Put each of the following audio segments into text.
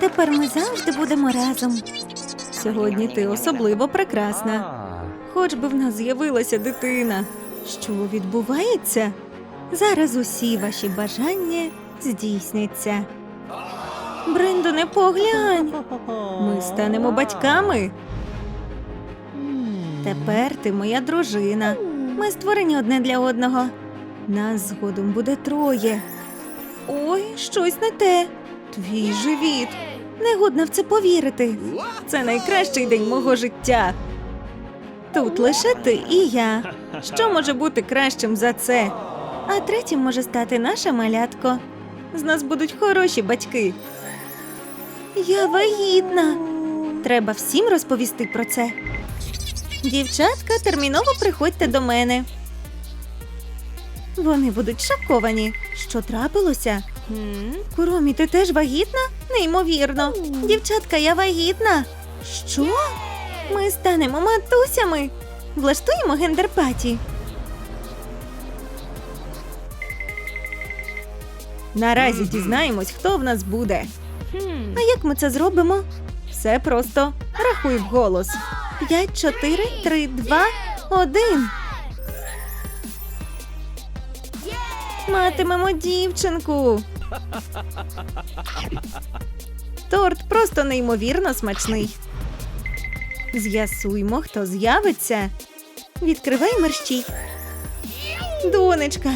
Тепер ми завжди будемо разом. Сьогодні ти особливо прекрасна. Хоч би в нас з'явилася дитина. Що відбувається? Зараз усі ваші бажання здійсняться. Брендоне, поглянь. Ми станемо батьками. Тепер ти моя дружина. Ми створені одне для одного. Нас згодом буде троє. Ой, щось не те. Твій живіт. Негодно в це повірити. Це найкращий день мого життя. Тут лише ти і я. Що може бути кращим за це? А третім може стати наша малятко. З нас будуть хороші батьки. Я вагітна. Треба всім розповісти про це. Дівчатка, терміново приходьте до мене. Вони будуть шоковані. Що трапилося? Куромі, ти теж вагітна? Неймовірно. Дівчатка, я вагітна. Що? Ми станемо матусями. Влаштуємо гендерпаті. Наразі дізнаємось, хто в нас буде. А як ми це зробимо? Все просто рахуй вголос. П'ять, чотири, три, два, один. Матимемо дівчинку. Торт просто неймовірно смачний. З'ясуймо, хто з'явиться. Відкривай мерщій. Донечка.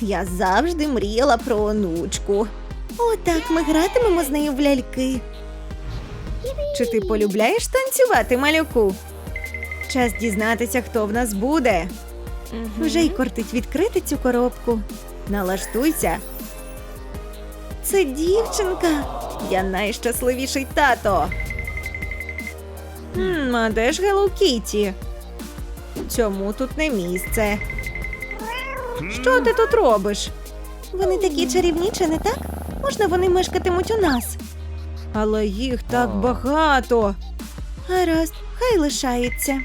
Я завжди мріяла про онучку. Отак ми гратимемо з нею в ляльки. Чи ти полюбляєш танцювати, малюку? Час дізнатися, хто в нас буде. Вже й кортить відкрити цю коробку. Налаштуйся. Це дівчинка. Я найщасливіший тато. М, а де ж Hello Kitty? Цьому тут не місце. Що ти тут робиш? Вони такі чарівні, чи не так? Можна вони мешкатимуть у нас? Але їх так багато. Гаразд, хай лишаються.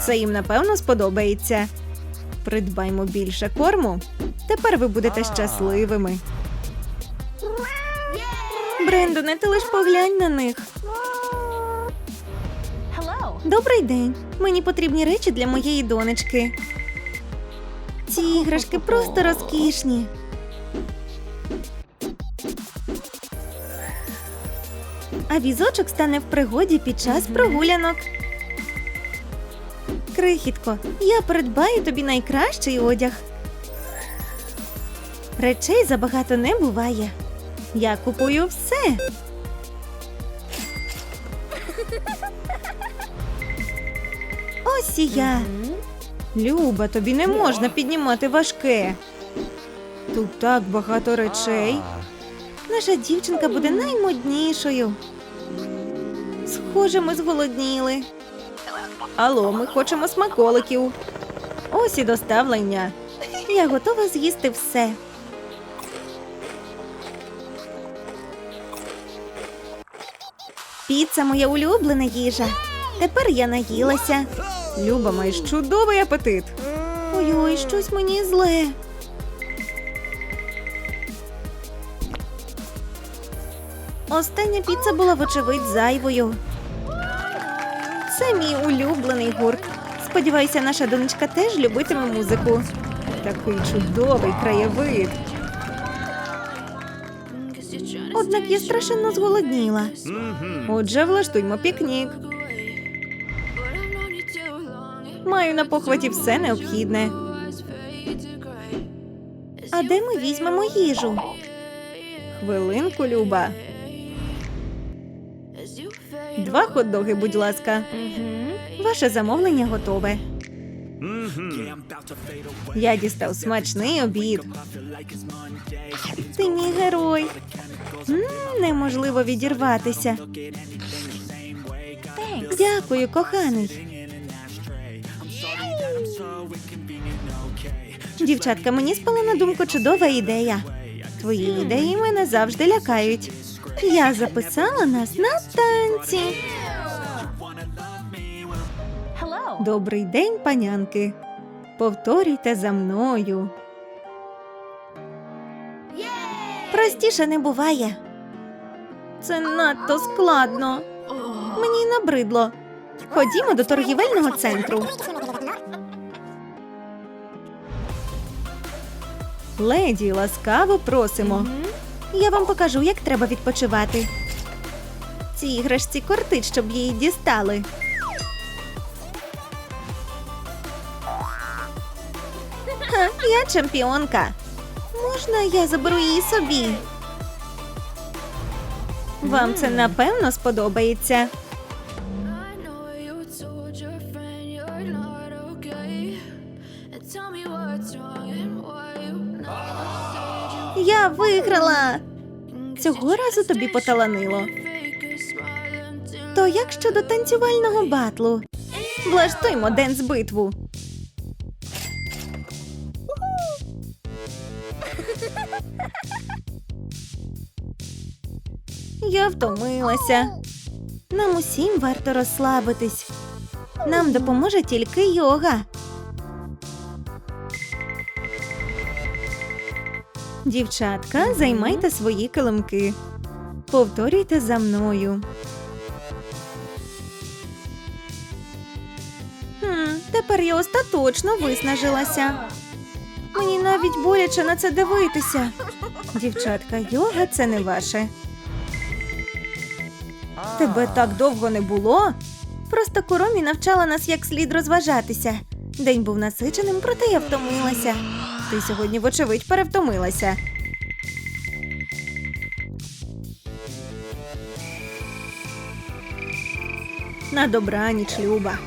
Це їм напевно сподобається. Придбаймо більше корму. Тепер ви будете щасливими. Брендоне, ти лиш поглянь на них. Добрий день. Мені потрібні речі для моєї донечки. Ці іграшки просто розкішні. А візочок стане в пригоді під час прогулянок. Крихітко, я придбаю тобі найкращий одяг. Речей забагато не буває. Я купую все. Ось і я. Люба, тобі не можна піднімати важке. Тут так багато речей. Наша дівчинка буде наймоднішою. Схоже, ми зголодніли. Алло, ми хочемо смаколиків. Ось і доставлення. Я готова з'їсти все. Піца моя улюблена їжа. Тепер я наїлася. Люба, маєш чудовий апетит. Ой-ой, щось мені зле. Остання піца була, вочевидь, зайвою. Це мій улюблений гурт. Сподіваюся, наша донечка теж любитиме музику. Такий чудовий краєвид. Однак я страшенно зголодніла. Отже, влаштуймо пікнік. Маю на похваті все необхідне. А де ми візьмемо їжу? Хвилинку, Люба. Два хот-доги, будь ласка. Ваше замовлення готове. Я дістав смачний обід. Ти мій герой. М, неможливо відірватися. Дякую, коханий. Дівчатка, мені спала на думку чудова ідея. Твої ідеї мене завжди лякають. Я записала нас на танці. Добрий день, панянки. Повторюйте за мною. Простіше не буває. Це надто складно. Мені набридло. Ходімо до торгівельного центру. Леді, ласкаво просимо. Я вам покажу, як треба відпочивати. Ці іграшці кортить, щоб її дістали. Ха, я чемпіонка. Можна я заберу її собі? Вам це напевно сподобається. Я виграла. Цього разу тобі поталанило. То як щодо танцювального батлу? Влаштуймо денс битву. Я втомилася. Нам усім варто розслабитись. Нам допоможе тільки йога. Дівчатка, займайте свої килимки. Повторюйте за мною. Хм, тепер я остаточно виснажилася. Мені навіть боляче на це дивитися. Дівчатка, йога це не ваше. Тебе так довго не було? Просто Куромі навчала нас, як слід розважатися. День був насиченим, проте я втомилася. Ти сьогодні, вочевидь, перевтомилася. На добраніч, Люба.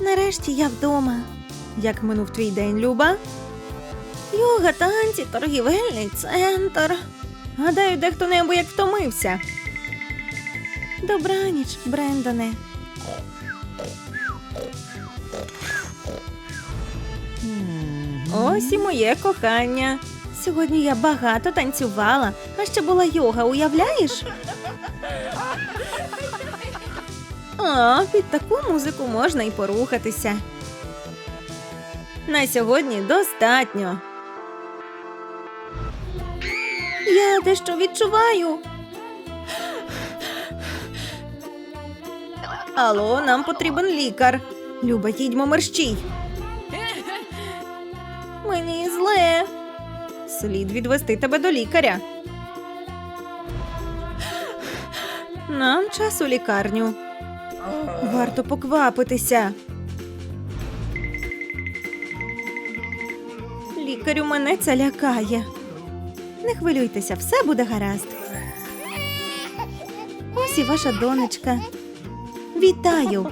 Нарешті я вдома. Як минув твій день, Люба? Йога, танці, торгівельний центр. Гадаю, дехто небо як втомився. Добраніч, Брендоне. Ось і моє кохання. Сьогодні я багато танцювала, а ще була йога, уявляєш? А, під таку музику можна і порухатися. На сьогодні достатньо. Я дещо відчуваю. Алло, нам потрібен лікар. Люба, їдьмо мерщій. Зле. Слід відвести тебе до лікаря. Нам час у лікарню. Варто поквапитися. Лікарю мене це лякає. Не хвилюйтеся, все буде гаразд. Ось і ваша донечка. Вітаю!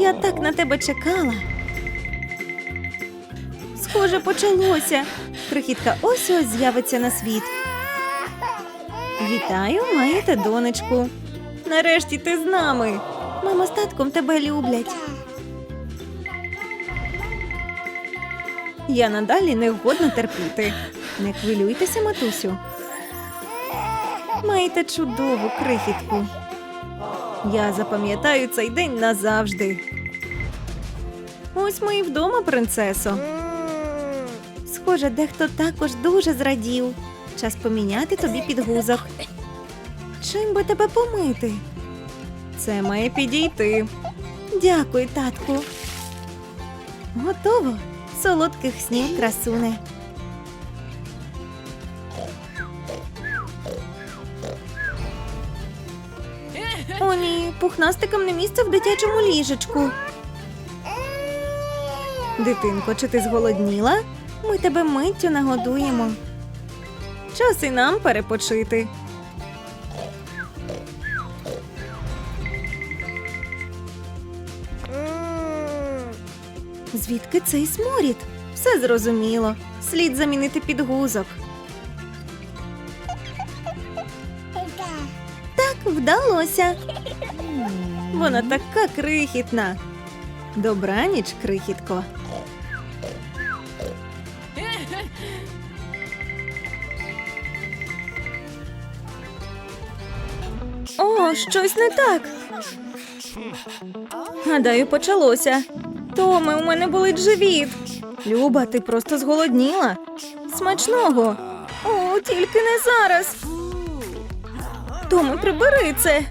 Я так на тебе чекала. Схоже, почалося. Крихітка ось ось з'явиться на світ. Вітаю, маєте донечку. Нарешті ти з нами. Мама з татком тебе люблять. Я надалі не вгодно терпіти. Не хвилюйтеся, матусю. Маєте чудову крихітку. Я запам'ятаю цей день назавжди. Ось ми і вдома, принцесо. Схоже, дехто також дуже зрадів. Час поміняти тобі підгузок. Чим би тебе помити? Це має підійти. Дякую, татку. Готово. Солодких снів, красуне. О, ні, пухнастикам не місце в дитячому ліжечку. Дитинко, чи ти зголодніла? Ми тебе миттю нагодуємо. Час і нам перепочити. Звідки цей сморід? Все зрозуміло. Слід замінити підгузок. Так, вдалося. Вона така крихітна. Добраніч, крихітко. О, щось не так. Гадаю, почалося. Томе, у мене болить живіт. Люба, ти просто зголодніла. Смачного. О, тільки не зараз. Томе, прибери це.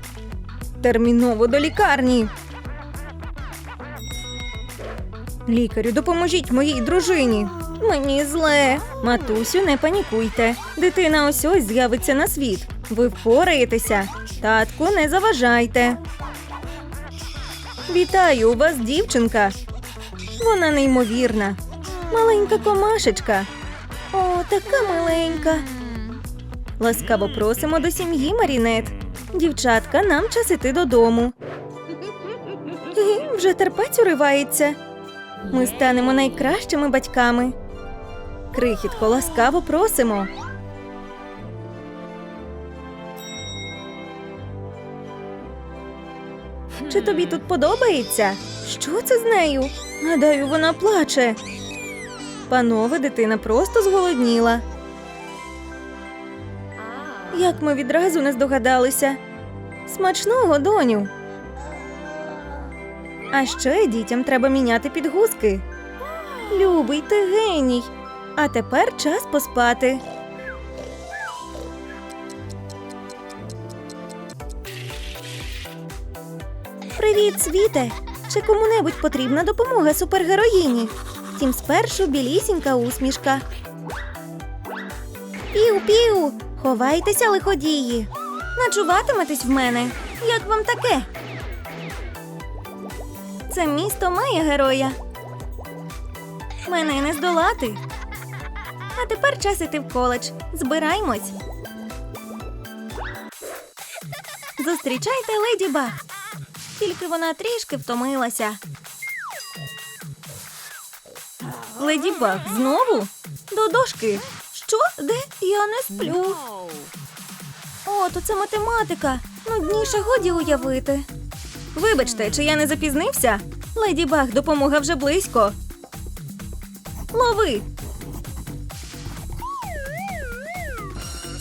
Терміново до лікарні. Лікарю, допоможіть моїй дружині. Мені зле. Матусю, не панікуйте. Дитина ось ось з'явиться на світ. Ви впораєтеся. Татку, не заважайте. Вітаю, у вас дівчинка. Вона неймовірна. Маленька комашечка. О, така маленька. Ласкаво просимо до сім'ї Марінет. Дівчатка, нам час іти додому. Гі, Вже терпець уривається. Ми станемо найкращими батьками. Крихітко, ласкаво просимо. Чи тобі тут подобається? Що це з нею? Гадаю, вона плаче. Панове, дитина просто зголодніла. Як ми відразу не здогадалися. Смачного, доню. А ще дітям треба міняти підгузки. Любий, ти геній. А тепер час поспати. Привіт, світе! Чи кому-небудь потрібна допомога супергероїні? Втім, спершу білісінька усмішка. Піу-піу! Ховайтеся, лиходії! Ночуватиметесь в мене. Як вам таке? Це місто має героя. Мене не здолати. А тепер час іти в коледж. Збираймось. Зустрічайте леді Баг. Тільки вона трішки втомилася. Леді Баг, знову? До дошки. Що? Де? Я не сплю. О, то це математика. Нудніше годі уявити. Вибачте, чи я не запізнився? Леді Баг, допомога вже близько. Лови.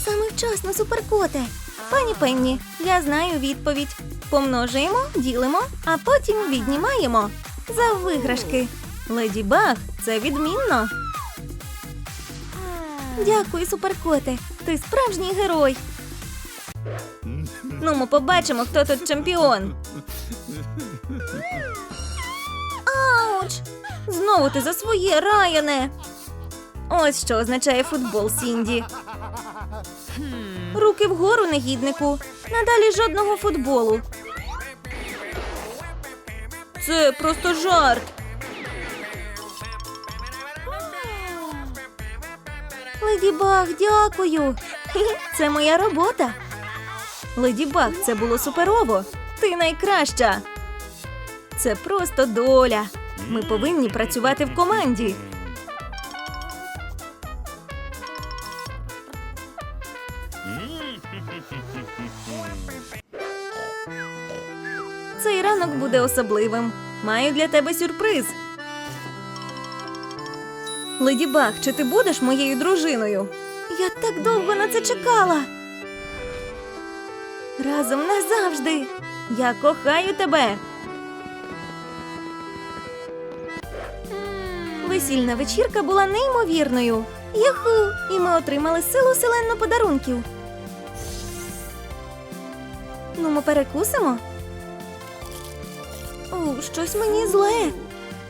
Саме вчасно, суперкоте. Пані Пенні, я знаю відповідь. Помножуємо, ділимо, а потім віднімаємо. За виграшки. Леді Баг, це відмінно. Дякую, суперкоте. Ти справжній герой. Ну, ми побачимо, хто тут чемпіон. Ауч! Знову ти за своє, Раяне. Ось що означає футбол, Сінді. Руки вгору, негіднику. Надалі жодного футболу. Це просто жарт. Леді Баг, дякую. Це моя робота. Леді Баг, це було суперово. Ти найкраща. Це просто доля. Ми повинні працювати в команді. Особливим. Маю для тебе сюрприз. Леді Баг, чи ти будеш моєю дружиною? Я так довго на це чекала. Разом назавжди. Я кохаю тебе. Весільна вечірка була неймовірною. Яху! І ми отримали силу селенно подарунків. Ну, ми перекусимо. О, щось мені зле.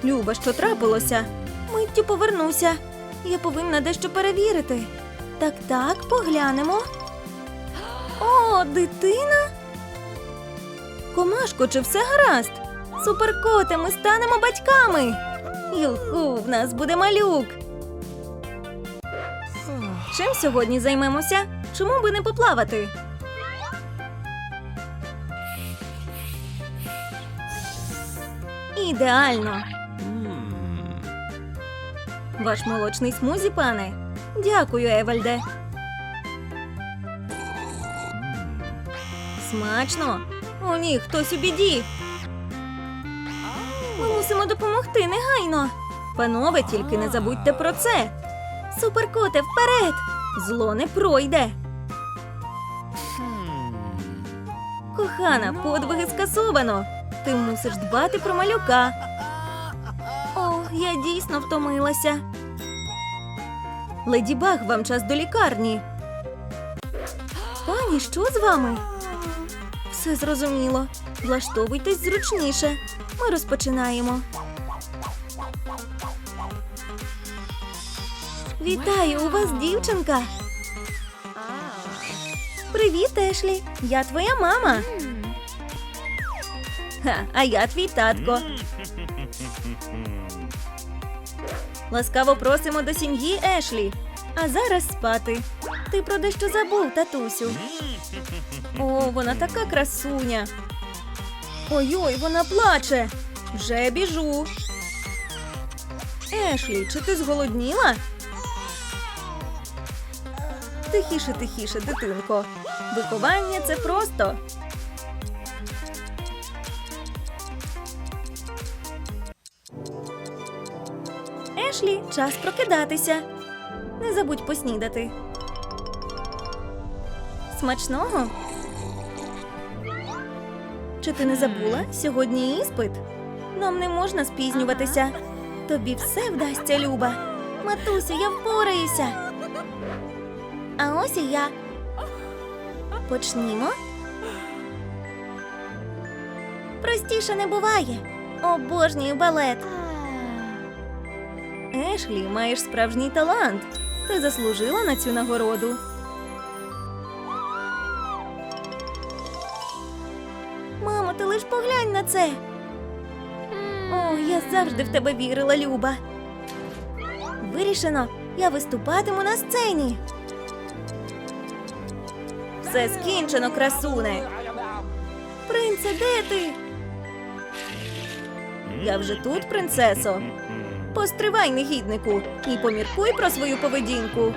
Люба, що трапилося? Миттю повернуся. Я повинна дещо перевірити. Так, так, поглянемо. О, дитина. Комашко, чи все гаразд? Суперкоте, ми станемо батьками. Юху, в нас буде малюк. Чим сьогодні займемося? Чому би не поплавати? Ідеально. Ваш молочний смузі, пане. Дякую, Евальде. Смачно. О, ні, хтось у біді. Ми мусимо допомогти негайно. Панове, тільки не забудьте про це. Суперкоте, вперед! Зло не пройде. Кохана, подвиги скасовано. Ти мусиш дбати про малюка. О, я дійсно втомилася. Леді Баг, вам час до лікарні. Пані, що з вами? Все зрозуміло. Влаштовуйтесь зручніше. Ми розпочинаємо. Вітаю, у вас дівчинка. Привіт, Ешлі. Я твоя мама. Ха, а я твій татко. Ласкаво просимо до сім'ї Ешлі. А зараз спати. Ти про дещо забув, татусю. О, вона така красуня. Ой-ой, вона плаче. Вже біжу. Ешлі, чи ти зголодніла? Тихіше, тихіше, дитинко. Виховання це просто. Ешлі, час прокидатися. Не забудь поснідати. Смачного? Чи ти не забула? Сьогодні іспит. Нам не можна спізнюватися. Тобі все вдасться, Люба. Матусю, я впораюся. А ось і я. Почнімо. Простіше не буває. Обожнюю балет. Ешлі, маєш справжній талант. Ти заслужила на цю нагороду. Мамо, ти лиш поглянь на це. О, я завжди в тебе вірила, Люба. Вирішено, я виступатиму на сцені. Все скінчено, красуне. Принце, де ти? Я вже тут, принцесо. Постривай, негіднику, і поміркуй про свою поведінку.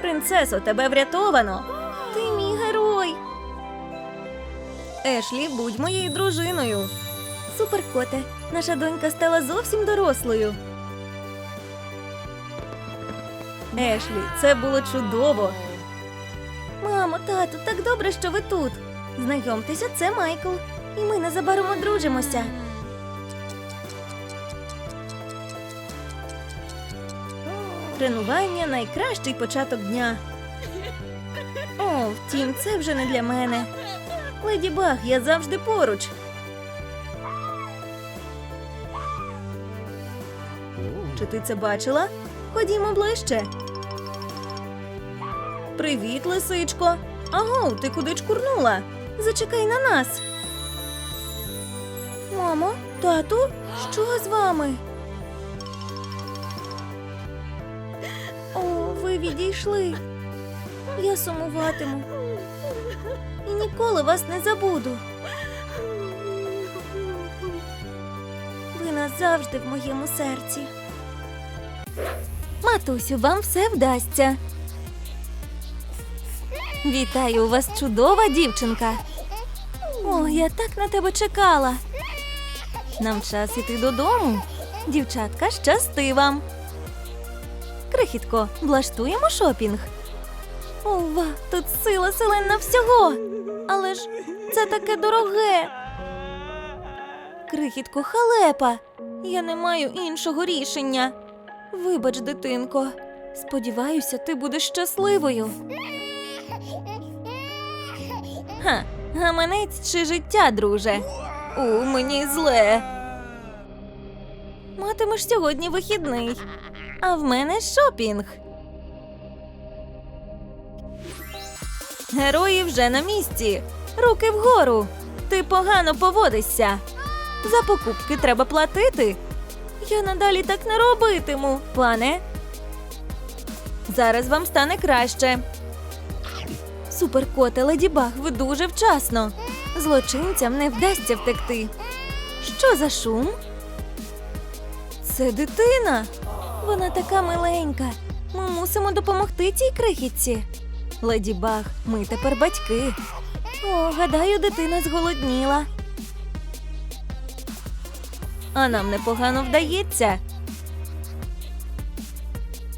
Принцесо, тебе врятовано. Ти мій герой. Ешлі, будь моєю дружиною. Суперкоте, наша донька стала зовсім дорослою. Ешлі, це було чудово. Мамо, тату, так добре, що ви тут. Знайомтеся, це Майкл, і ми незабаром одружимося. Тренування найкращий початок дня. О, втім, це вже не для мене. Леді Баг, я завжди поруч. Чи ти це бачила? Ходімо ближче. Привіт, лисичко. Аго, ти куди чкурнула? Зачекай на нас. Мамо, тату, що з вами? Відійшли. Я сумуватиму. І ніколи вас не забуду. Ви назавжди в моєму серці. Матусю, вам все вдасться. Вітаю, у вас чудова дівчинка. О, я так на тебе чекала. Нам час іти додому. Дівчатка, щасти вам. Крихітко, влаштуємо шопінг. Ова, тут сила селена всього. Але ж це таке дороге. Крихітко, халепа. Я не маю іншого рішення. Вибач, дитинко. Сподіваюся, ти будеш щасливою. Ха, гаманець чи життя, друже. У мені зле. Матимеш сьогодні вихідний, а в мене шопінг. Герої вже на місці. Руки вгору. Ти погано поводишся. За покупки треба платити. Я надалі так не робитиму, пане. Зараз вам стане краще. Суперкоте Леді Баг, ви дуже вчасно. Злочинцям не вдасться втекти. Що за шум? Це дитина. Вона така миленька. Ми мусимо допомогти цій крихітці. Леді Баг, ми тепер батьки. О, гадаю, дитина зголодніла. А нам непогано вдається.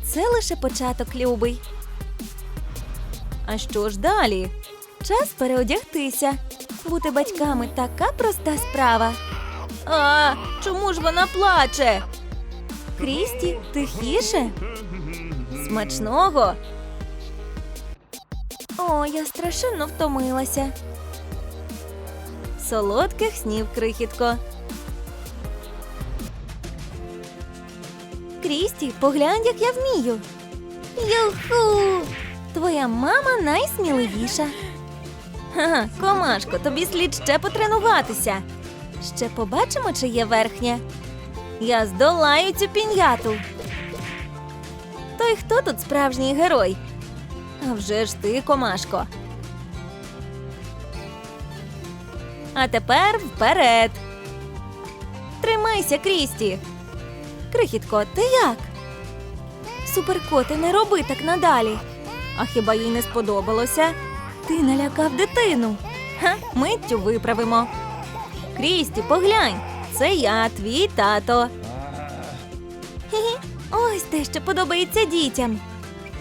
Це лише початок, любий. А що ж далі? Час переодягтися. Бути батьками така проста справа. А, чому ж вона плаче? Крісті, тихіше. Смачного. О, я страшенно втомилася. Солодких снів, крихітко. Крісті, поглянь, як я вмію. Юху! Твоя мама найсміливіша. Ха, комашко, тобі слід ще потренуватися. Ще побачимо, чи є верхня. Я здолаю цю пін'яту. То й хто тут справжній герой? А вже ж ти, комашко. А тепер вперед. Тримайся, Крісті. Крихітко, ти як? Суперкоти, не роби так надалі. А хіба їй не сподобалося? Ти налякав дитину. Ха, миттю виправимо. Крісті, поглянь, це я, твій тато. Хі-хі, ось те, що подобається дітям.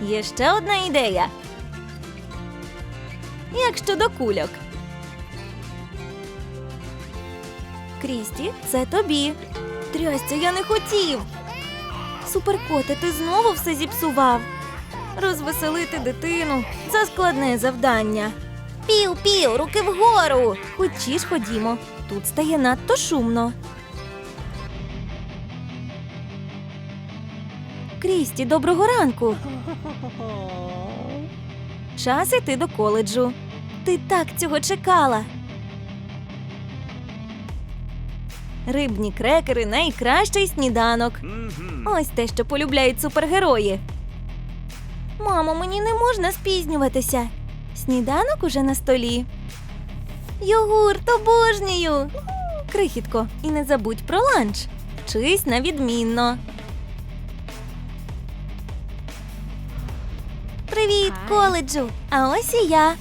Є ще одна ідея. Як щодо кульок? Крісті, це тобі. Трясця, я не хотів. Суперкоте, ти знову все зіпсував. Розвеселити дитину це складне завдання. Пів-пів, руки вгору. Хочі ж ходімо. Тут стає надто шумно. Крісті, доброго ранку. Час іти до коледжу. Ти так цього чекала. Рибні крекери найкращий сніданок. Ось те, що полюбляють супергерої. Мамо, мені не можна спізнюватися. Сніданок уже на столі. Йогурт обожнюю. Крихітко, і не забудь про ланч. Вчись на відмінно. Привіт, коледжу! А ось і я.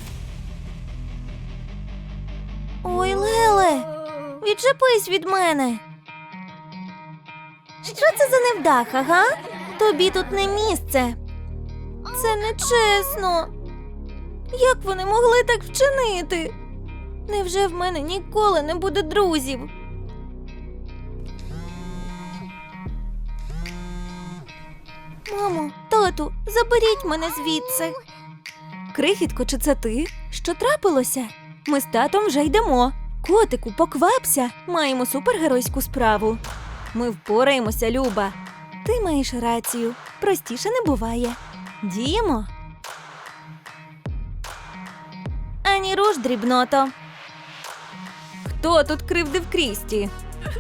Ой, Леле, відчепись від мене. Що це за невдаха, га? Тобі тут не місце. Це нечесно. Як вони могли так вчинити? Невже в мене ніколи не буде друзів? Мамо, тату, заберіть мене звідси. Крихітко, чи це ти? Що трапилося? Ми з татом вже йдемо. Котику, поквапся, маємо супергеройську справу. Ми впораємося, Люба. Ти маєш рацію. Простіше не буває. Діємо. Ані руш, дрібното. Хто тут кривдив Крісті?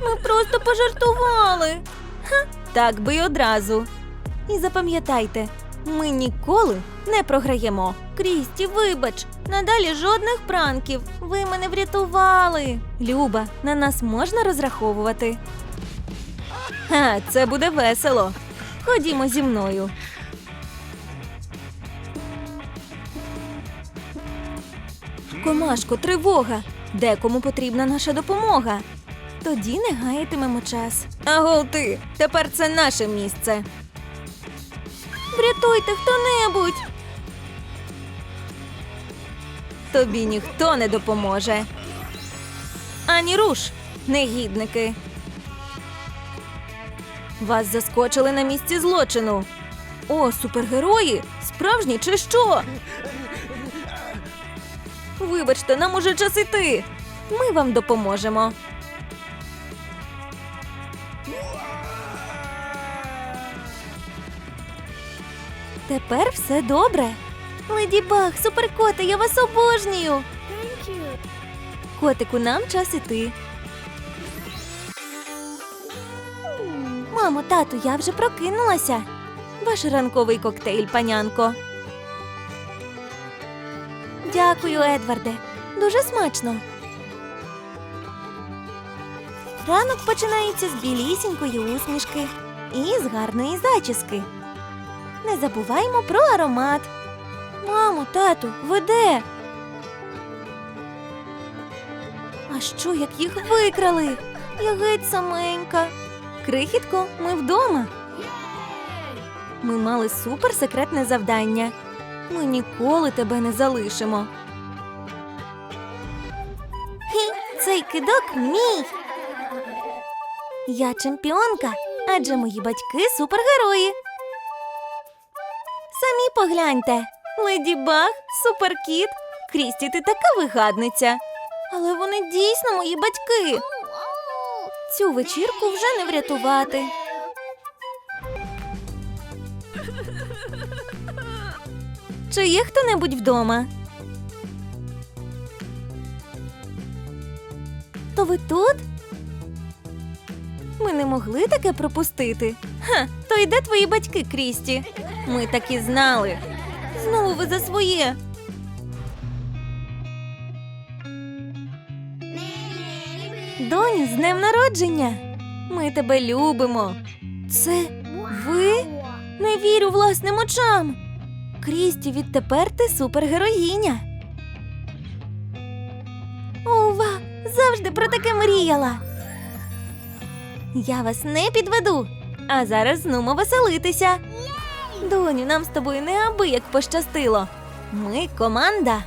Ми просто пожартували. Ха, так би й одразу. І запам'ятайте, ми ніколи не програємо. Крісті, вибач, надалі жодних пранків. Ви мене врятували. Люба, на нас можна розраховувати. Ха, це буде весело. Ходімо зі мною. Комашко, тривога. Декому потрібна наша допомога. Тоді не гаятимемо час. Агов ти, тепер це наше місце. Врятуйте хто-небудь. Тобі ніхто не допоможе. Ані руш, негідники. Вас заскочили на місці злочину. О, супергерої? Справжні чи що? Вибачте, нам уже час іти. Ми вам допоможемо. Тепер все добре. Леді Баг, суперкоти, я вас обожнюю. Котику, нам час іти. Мамо, тату, я вже прокинулася. Ваш ранковий коктейль, панянко. Дякую, Едварде. Дуже смачно. Ранок починається з білісінької усмішки і з гарної зачіски. Не забуваймо про аромат. Мамо, тату, ви де? А що, як їх викрали? Я геть саменька. Крихітко, ми вдома. Ми мали суперсекретне завдання. Ми ніколи тебе не залишимо. Хі, цей кидок мій. Я чемпіонка, адже мої батьки супергерої. Самі погляньте. Леді Баг, суперкіт. Крісті, ти така вигадниця. Але вони дійсно мої батьки. Цю вечірку вже не врятувати. Чи є хто-небудь вдома? То ви тут? Ми не могли таке пропустити. Ха, то йде твої батьки, Крісті. Ми так і знали. Знову ви за своє. Доню, з днем народження. Ми тебе любимо. Це ви? Не вірю власним очам. Крісті, відтепер ти супергероїня. Ова, завжди про таке мріяла. Я вас не підведу. А зараз знумо веселитися. Доню, нам з тобою неабияк пощастило. Ми команда.